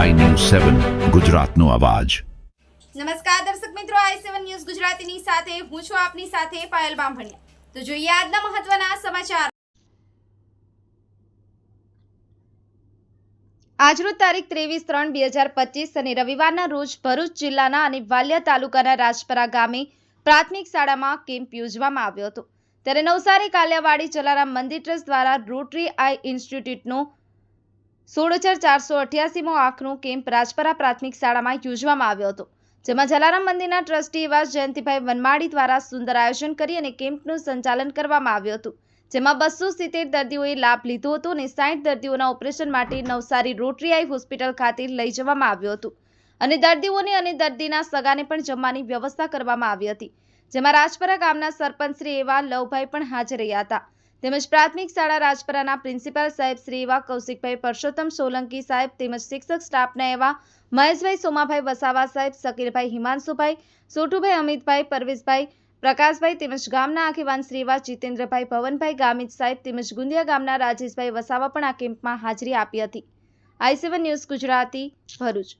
સેવન ગુજરાતનો અવાજ. નમસ્કાર દર્શક મિત્રો આઈ સેવન ન્યૂઝ ગુજરાતીની સાથે હું છું આપની સાથે પાયલ બામભણિયા. તો જોઈએ આજના મહત્વના સમાચાર. આજરોજ તારીખ ત્રેવીસ ત્રણ બે હજાર પચીસ અને રવિવારના રોજ ભરૂચ જિલ્લાના અને વાલિયા તાલુકાના રાજપરા ગામે પ્રાથમિક શાળામાં કેમ્પ યોજવામાં આવ્યો હતો. ત્યારે નવસારી કાલિયાવાડી જલારામ મંદિર ટ્રસ્ટ દ્વારા રોટરી આઈ ઇન્સ્ટિટ્યૂટનો સોળ હજાર ચારસો અઠ્યાસીમો આંખનો કેમ્પ રાજપરા પ્રાથમિક શાળામાં યોજવામાં આવ્યો હતો, જેમાં જલારામ મંદિરના ટ્રસ્ટી એવા જયંતિભાઈ વનમાળી દ્વારા સુંદર આયોજન કરી અને કેમ્પનું સંચાલન કરવામાં આવ્યું હતું, જેમાં બસો સિત્તેર દર્દીઓએ લાભ લીધો હતો અને સાઠ દર્દીઓના ઓપરેશન માટે નવસારી રોટરી આઈ હોસ્પિટલ ખાતે લઈ જવામાં આવ્યું હતું, અને દર્દીઓને અને દર્દીના સગાને પણ જમવાની વ્યવસ્થા કરવામાં આવી હતી, જેમાં રાજપરા ગામના સરપંચ શ્રી એવા લવભાઈ પણ હાજર રહ્યા હતા તેમજ પ્રાથમિક શાળા રાજપરાના પ્રિન્સિપાલ સાહેબ શ્રી એવા કૌશિકભાઈ પરસોત્તમ સોલંકી સાહેબ તેમજ શિક્ષક સ્ટાફના એવા મહેશભાઈ સોમાભાઈ વસાવા સાહેબ શકીરભાઈ હિમાંશુભાઈ, સોટુભાઈ અમિતભાઈ, પરવેશભાઈ પ્રકાશભાઈ તેમજ ગામના આગેવાન શ્રીવા જીતેન્દ્રભાઈ ભવનભાઈ, ગામિત સાહેબ તેમજ ગુંદિયા ગામના રાજેશભાઈ વસાવા પણ આ કેમ્પમાં હાજરી આપી હતી. I news Gujarati Bharuch.